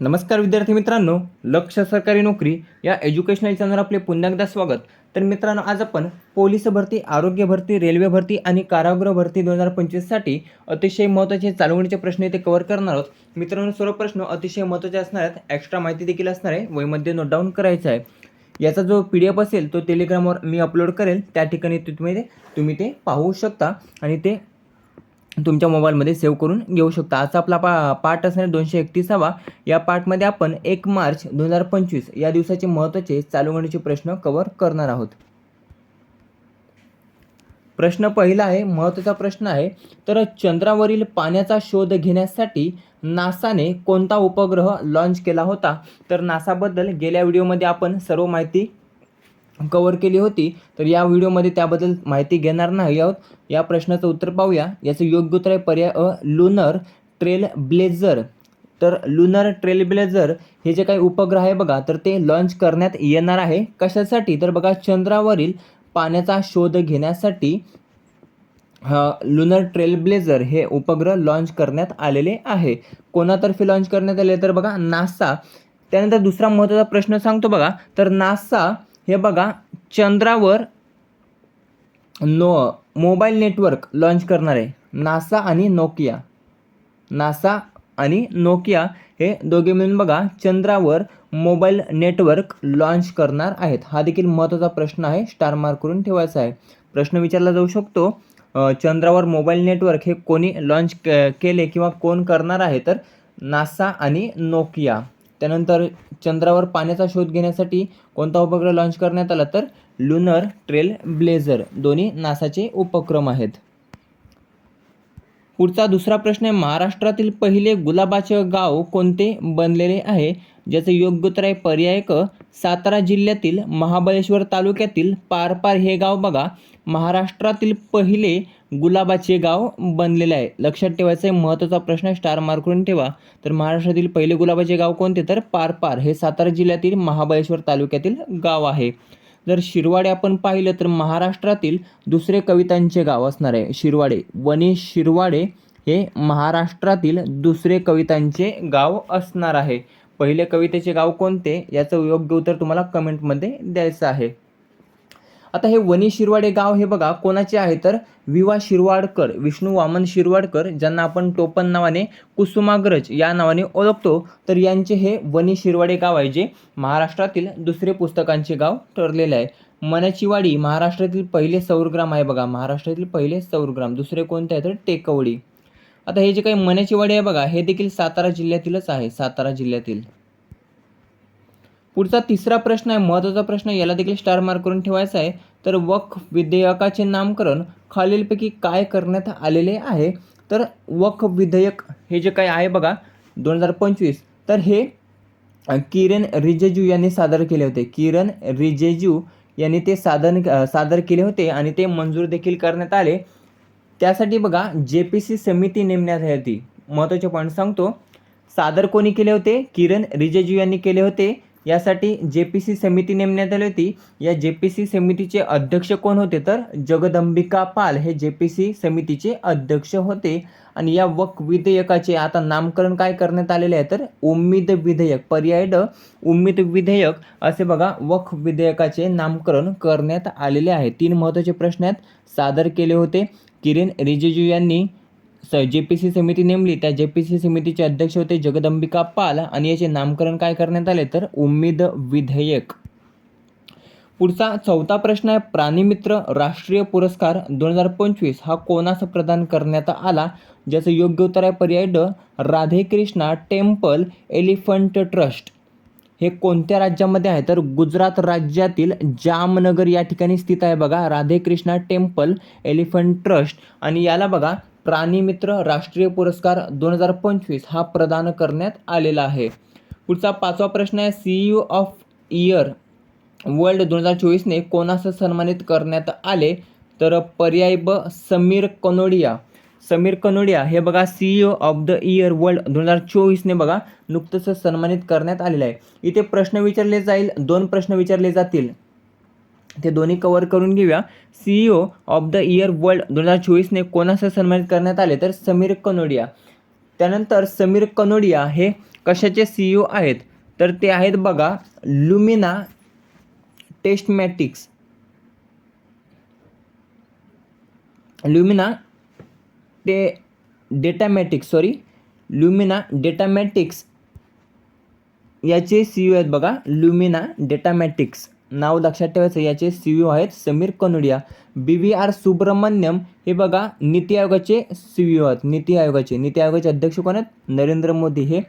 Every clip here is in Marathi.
नमस्कार विद्यार्थी मित्रांनो लक्ष सरकारी नोकरी या एज्युकेशनल चॅनलवर आपले पुन्हा एकदा स्वागत. तर मित्रांनो आज आपण पोलीस भरती आरोग्य भरती रेल्वे भरती आणि कारागृह भरती दोन हजार पंचवीससाठी अतिशय महत्त्वाचे चालवणीचे प्रश्न इथे कव्हर करणार आहोत. मित्रांनो सर्व प्रश्न अतिशय महत्त्वाचे असणार आहेत. एक्स्ट्रा माहिती देखील असणार आहे. वहीमध्ये नोट डाऊन करायचं आहे. याचा जो पी डी एफ असेल तो टेलिग्रामवर मी अपलोड करेल. त्या ठिकाणी तुम्ही ते तुम्ही ते पाहू शकता आणि ते तुमच्या मोबाईलमध्ये सेव्ह करून घेऊ शकता. असा आपला पा पाठ असणार दोनशे एकतीसावा. या पाठमध्ये आपण एक मार्च दोन हजार पंचवीस या दिवसाचे महत्त्वाचे चालू घडीचे प्रश्न कव्हर करणार आहोत. प्रश्न पहिला आहे महत्त्वाचा प्रश्न आहे तर चंद्रावरील पाण्याचा शोध घेण्यासाठी नासाने कोणता उपग्रह लॉन्च केला होता? तर नासाबद्दल गेल्या व्हिडिओमध्ये आपण सर्व माहिती कवर केली होती तर या व्हिडिओमध्ये त्याबद्दल माहिती घेणार नाही आहोत. या प्रश्नाचं उत्तर पाहूया. याचं योग्य उत्तर आहे पर्याय अ लुनर ट्रेल ब्लेझर तर लुनर ट्रेल ब्लेझर हे जे काही उपग्रह आहे बघा तर ते लॉन्च करण्यात येणार आहे. कशासाठी? तर बघा चंद्रावरील पाण्याचा शोध घेण्यासाठी हा लुनर ट्रेल ब्लेझर हे उपग्रह लॉन्च करण्यात आलेले आहे. कोणातर्फे लॉन्च करण्यात आले? तर बघा नासा त्यानंतर दुसरा महत्त्वाचा प्रश्न सांगतो बघा. तर नासा हे बघा चंद्रावर नो मोबाईल नेटवर्क लॉन्च करणार आहे नासा आणि नोकिया नासा आणि नोकिया हे दोघे मिळून बघा चंद्रावर मोबाईल नेटवर्क लॉन्च करणार आहेत. हा देखील महत्त्वाचा प्रश्न आहे स्टार मार्क करून ठेवायचा आहे. प्रश्न विचारला जाऊ शकतो चंद्रावर मोबाईल नेटवर्क हे कोणी लॉन्च केले किंवा कोण करणार आहे? तर नासा आणि नोकिया त्यानंतर चंद्रावर पाण्याचा शोध घेण्यासाठी कोणता उपग्रह लॉन्च करण्यात आला? तर लुनर ट्रेल ब्लेझर दोन्ही नासाचे उपक्रम आहेत. पुढचा दुसरा प्रश्न आहे महाराष्ट्रातील पहिले गुलाबाचे गाव कोणते बनलेले आहे? ज्याचं योग्य उत्तर आहे पर्याय क. सातारा जिल्ह्यातील महाबळेश्वर तालुक्यातील पारपार हे गाव बघा. महाराष्ट्रातील पहिले गुलाबाचे गाव बनलेले आहे. लक्षात ठेवायचं आहे महत्त्वाचा प्रश्न स्टार मार्क करून ठेवा. तर महाराष्ट्रातील पहिले गुलाबाचे गाव कोणते? तर पारपार हे सातारा जिल्ह्यातील महाबळेश्वर तालुक्यातील गाव आहे. जर शिरवाडे आपण पाहिलं तर महाराष्ट्रातील दुसरे कवितांचे गाव असणार आहे. शिरवाडे वनी शिरवाडे हे महाराष्ट्रातील दुसरे कवितांचे गाव असणार आहे. पहिले कवितेचे गाव कोणते? याचं योग्य उत्तर तुम्हाला कमेंटमध्ये द्यायचं आहे. आता हे वनी शिरवाडे गाव हे बघा कोणाचे आहे तर? विवा शिरवाडकर विष्णू वामन शिरवाडकर ज्यांना आपण टोपण नावाने कुसुमाग्रज या नावाने ओळखतो. तर यांचे हे वनी शिरवाडे गाव आहे जे महाराष्ट्रातील दुसरे पुस्तकांचे गाव ठरलेले आहे. मनाची वाडी महाराष्ट्रातील पहिले सौरग्राम आहे बघा महाराष्ट्रातील पहिले सौरग्राम. दुसरे कोणते आहे तर? टेकवडी. आता हे जे काही मनाची वाडी आहे बघा हे देखील सातारा जिल्ह्यातीलच आहे सातारा जिल्ह्यातील. पुढचा तिसरा प्रश्न आहे महत्त्वाचा प्रश्न याला देखील स्टार मार्क करून ठेवायचा आहे. तर वक्फ विधेयकाचे नामकरण खालीलपैकी काय करण्यात आलेले आहे? तर वक्फ विधेयक हे जे काय आहे बघा दोन हजार पंचवीस. तर हे किरण रिजेजू यांनी सादर केले होते. किरण रिजेजू यांनी ते सादर सादर केले होते आणि ते मंजूर देखील करण्यात आले. त्यासाठी बघा जे पी सी समिती नेमण्यात आली होती महत्त्वाचे पॉईंट सांगतो. सादर कोणी केले होते? किरण रिजेजू यांनी केले होते. यासाठी जे पी सी समिती नेमण्यात आली होती. या जे पी सी समितीचे अध्यक्ष कोण होते? तर जगदंबिका पाल हे जे पी सी समितीचे अध्यक्ष होते. आणि या वक विधेयकाचे आता नामकरण काय करण्यात आलेले आहे? तर उम्मीद विधेयक पर्याय ड उम्मीद विधेयक असे बघा वक विधेयकाचे नामकरण करण्यात आलेले आहे. तीन महत्त्वाचे प्रश्न आहेत. सादर केले होते. किरेन रिजिजू यांनी स जे पी सी समिती नेमली. त्या जे पी सी समितीचे अध्यक्ष होते जगदंबिका पाल आणि याचे नामकरण काय करण्यात आले तर उम्मीद विधेयक. पुढचा चौथा प्रश्न आहे प्राणीमित्र राष्ट्रीय पुरस्कार दोन हजार पंचवीस हा कोणास प्रदान करण्यात आला? ज्याचं योग्य उत्तर आहे पर्याय ड राधेकृष्णा टेम्पल एलिफंट ट्रस्ट. हे कोणत्या राज्यामध्ये आहे? तर गुजरात राज्यातील जामनगर या ठिकाणी स्थित आहे बघा. Radhekrishna temple elephant trust. आणि याला बघा प्राणीमित्र राष्ट्रीय पुरस्कार दोन हजार पंचवीस हा प्रदान करण्यात आलेला आहे. पुढचा पाचवा प्रश्न आहे सीईओ ऑफ इयर वर्ल्ड दोन हजार चोवीसने कोणास सन्मानित करण्यात आले? तर पर्याय ब समीर कनोडिया. समीर कनोडिया हे बघा CEO of the year world दोन हजार चोवीसने बघा नुकतंच सन्मानित करण्यात आलेलं आहे. इथे प्रश्न विचारले जाईल दोन प्रश्न विचारले जातील. ते दोन्ही कवर करून घेऊया. CEO of the year world दोन हजार चोवीसने कोणासह सन्मानित करण्यात आले? तर समीर कनोडिया. त्यानंतर समीर कनोडिया हे कशाचे सी ओ आहेत? तर ते आहेत बघा लुमिना टेस्टमॅटिक्स. लुमिना ते डेटामॅटिक्स सॉरी ल्युमिना डेटामॅटिक्स याचे सी यू आहेत बघा ल्युमिना डेटामॅटिक्स नाव लक्षात ठेवायचं याचे सी यू आहेत Sameer Kanodia. B V R Subrahmanyam हे बघा नीती आयोगाचे सी यू आहेत. नीती आयोगाचे. नीती आयोगाचे अध्यक्ष कोण आहेत? नरेंद्र मोदी. हे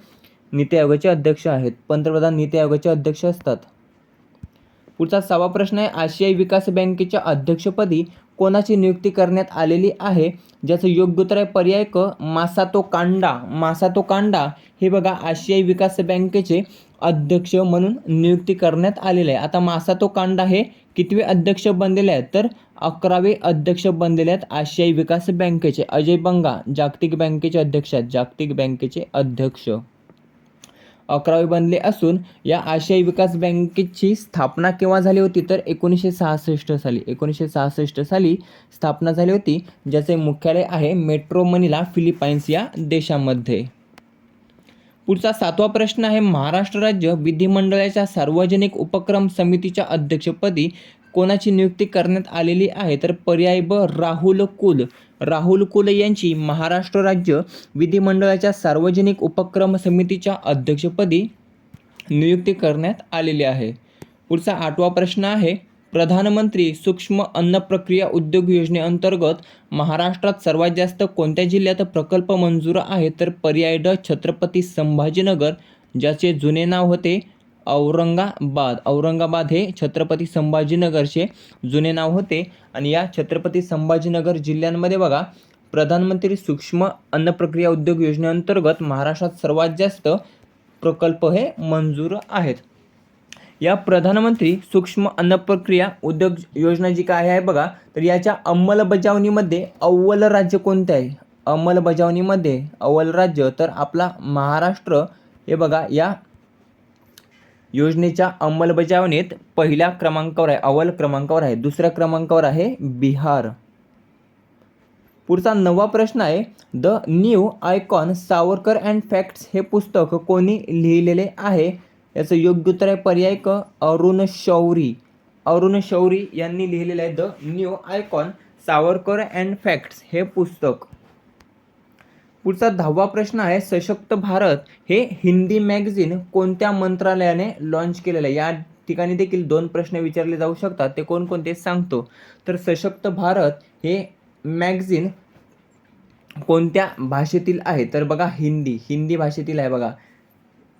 नीती आयोगाचे अध्यक्ष आहेत. पंतप्रधान नीती आयोगाचे अध्यक्ष असतात. पुढचा सहावा प्रश्न आहे आशियाई विकास बँकेच्या अध्यक्षपदी कोणाची नियुक्ती करण्यात आलेली आहे? ज्याचं योग्य उत्तर आहे पर्याय क मासातो कांडा मासातो कांडा हे बघा आशियाई विकास बँकेचे अध्यक्ष म्हणून नियुक्ती करण्यात आलेले आहे. आता मासातो कांडा हे कितवे अध्यक्ष बनलेले आहेत? तर अकरावे अध्यक्ष बनलेले आहेत आशियाई विकास बँकेचे. अजय बंगा जागतिक बँकेचे अध्यक्ष आहेत. जागतिक बँकेचे अध्यक्ष. अकरावे बनले असून या आशियाई विकास बँकेची स्थापना केव्हा झाली होती? तर एकोणीसशे सहासष्ट साली. एकोणीसशे सहासष्ट साली स्थापना झाली होती ज्याचे मुख्यालय आहे मेट्रो मनीला फिलिपाईन्स या देशामध्ये. पुढचा सातवा प्रश्न आहे महाराष्ट्र राज्य विधिमंडळाच्या सार्वजनिक उपक्रम समितीच्या अध्यक्षपदी कोणाची नियुक्ती करण्यात आलेली आहे? तर पर्याय ब राहुल कुल. राहुल कुल यांची महाराष्ट्र राज्य विधिमंडळाच्या सार्वजनिक उपक्रम समितीच्या अध्यक्षपदी नियुक्ती करण्यात आलेली आहे. पुढचा आठवा प्रश्न आहे प्रधानमंत्री सूक्ष्म अन्न प्रक्रिया उद्योग योजनेअंतर्गत महाराष्ट्रात सर्वात जास्त कोणत्या जिल्ह्यात प्रकल्प मंजूर आहे तर पर्याय ड छत्रपती संभाजीनगर ज्याचे जुने नाव होते औरंगाबाद. औरंगाबाद हे छत्रपती संभाजीनगरचे जुने नाव होते. आणि या छत्रपती संभाजीनगर जिल्ह्यांमध्ये बघा प्रधानमंत्री सूक्ष्म अन्न प्रक्रिया उद्योग योजनेअंतर्गत महाराष्ट्रात सर्वात जास्त प्रकल्प हे मंजूर आहेत. या प्रधानमंत्री सूक्ष्म अन्न प्रक्रिया उद्योग योजना जी काय आहे बघा तर याच्या अंमलबजावणीमध्ये अव्वल राज्य कोणते आहे? अंमलबजावणीमध्ये अव्वल राज्य तर आपला महाराष्ट्र. हे बघा या योजनेच्या अंमलबजावणीत पहिल्या क्रमांकावर आहे अव्वल क्रमांकावर आहे दुसऱ्या क्रमांकावर आहे बिहार. पुढचा नवा प्रश्न आहे the new icon Savarkar and facts हे पुस्तक कोणी लिहिलेले आहे? याचं योग्य उत्तर आहे पर्याय क अरुण शौरी. अरुण शौरी यांनी लिहिलेलं आहे the new icon Savarkar and facts हे पुस्तक. पुढचा दहावा प्रश्न आहे सशक्त भारत हे हिंदी मॅगझिन कोणत्या मंत्रालयाने लॉन्च केलेलं आहे? या ठिकाणी देखील दोन प्रश्न विचारले जाऊ शकतात. ते कोणकोणते सांगतो. तर सशक्त भारत हे मॅगझिन कोणत्या भाषेतील आहे? तर बघा हिंदी. हिंदी भाषेतील आहे बघा.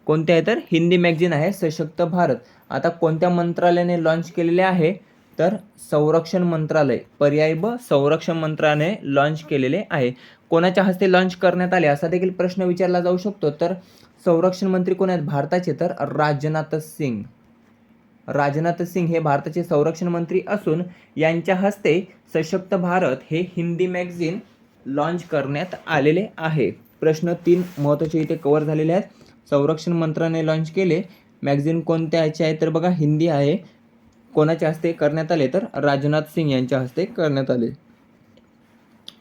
कोणते आहे तर? हिंदी मॅगझिन आहे सशक्त भारत. आता कोणत्या मंत्रालयाने लॉन्च केलेले आहे? तर संरक्षण मंत्रालय पर्याय ब संरक्षण मंत्रालय लॉन्च केलेले आहे. कोणाच्या हस्ते लॉन्च करण्यात आले असा देखील प्रश्न विचारला जाऊ शकतो. तर संरक्षण मंत्री कोण आहेत? भारताचे. तर राजनाथ सिंग. राजनाथ सिंग हे भारताचे संरक्षण मंत्री असून यांच्या हस्ते सशक्त भारत हे हिंदी मॅगझिन लॉन्च करण्यात आलेले आहे. प्रश्न तीन महत्त्वाचे इथे कवर झालेले आहेत. संरक्षण मंत्र्याने लॉन्च केले. मॅगझिन कोणत्या याचे आहे? तर बघा हिंदी आहे. कोणाच्या हस्ते करण्यात आले तर राजनाथ सिंग यांच्या हस्ते करण्यात आले.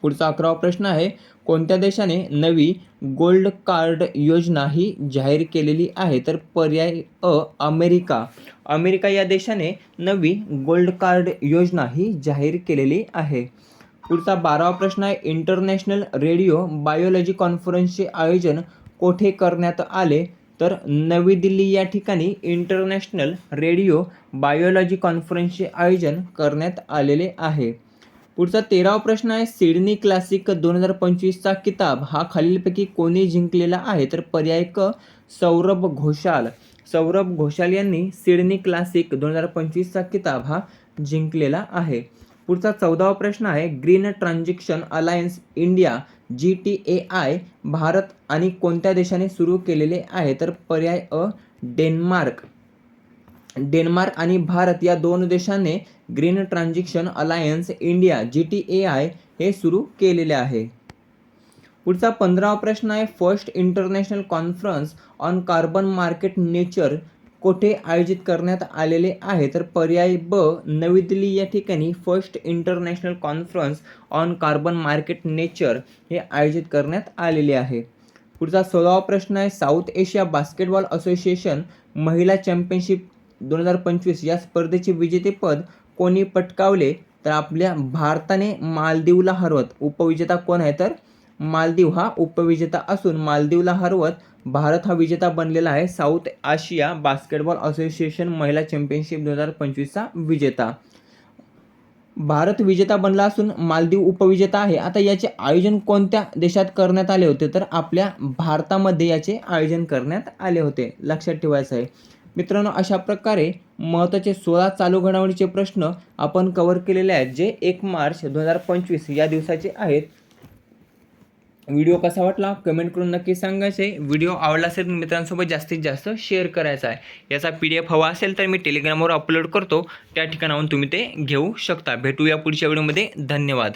पुढचा अकरावा प्रश्न आहे कोणत्या देशाने नवी गोल्ड कार्ड योजना ही जाहीर केलेली आहे? तर पर्याय अ अमेरिका. अमेरिका या देशाने नवी गोल्ड कार्ड योजना ही जाहीर केलेली आहे. पुढचा बारावा प्रश्न आहे इंटरनॅशनल रेडिओ बायोलॉजी कॉन्फरन्सचे आयोजन कोठे करण्यात आले? तर नवी दिल्ली या ठिकाणी इंटरनॅशनल रेडिओ बायोलॉजी कॉन्फरन्सचे आयोजन करण्यात आलेले आहे. पुढचा तेरावा प्रश्न आहे सिडनी क्लासिक दोन हजार पंचवीसचा किताब हा खालीलपैकी कोणी जिंकलेला आहे? तर पर्याय क सौरभ घोषाल. सौरभ घोषाल यांनी सिडनी क्लासिक दोन हजार पंचवीसचा किताब हा जिंकलेला आहे. पुढचा चौदावा प्रश्न आहे green transaction alliance India G T A I Bharat आणि कोणत्या देशाने सुरू केलेले आहे? तर पर्याय अ डेन्मार्क. डेन्मार्क आणि भारत या दोन देशांनी green transaction alliance India G T A I हे सुरू केलेले आहे. पुढचा पंधरावा प्रश्न आहे first international conference on carbon market nature कोठे आयोजित करण्यात आलेले आहे? तर पर्याय ब नवी दिल्ली या ठिकाणी first international conference on carbon market nature हे आयोजित करण्यात आलेले आहे. पुढचा सोळावा प्रश्न आहे साऊथ एशिया बास्केटबॉल असोसिएशन महिला चॅम्पियनशिप दोन हजार पंचवीस या स्पर्धेचे विजेतेपद कोणी पटकावले? तर आपल्या भारताने मालदीवला हरवत. उपविजेता कोण आहे? तर मालदीव. हा उपविजेता असून मालदीवला हरवत भारत हा विजेता बनलेला आहे. साऊथ आशिया बास्केटबॉल असोसिएशन महिला चॅम्पियनशिप दोन हजार पंचवीसचा विजेता. भारत विजेता बनला असून मालदीव उपविजेता आहे. आता याचे आयोजन कोणत्या देशात करण्यात आले होते? तर आपल्या भारतामध्ये याचे आयोजन करण्यात आले होते. लक्षात ठेवायचं आहे. मित्रांनो अशा प्रकारे महत्त्वाचे सोळा चालू घडामोडीचे प्रश्न आपण कव्हर केलेले आहेत जे एक मार्च दोन हजार पंचवीस या दिवसाचे आहेत. व्हिडिओ कसा वाटला? कमेंट करून नक्की सांगायचं आहे व्हिडिओ आवडला असेल तर मित्रांसोबत जास्तीत जास्त शेअर करायचा आहे. याचा पी डी एफ हवा असेल तर मी टेलिग्रामवर अपलोड करतो. त्या ठिकाणाहून तुम्ही ते घेऊ शकता. भेटूया पुढच्या व्हिडिओमध्ये. धन्यवाद.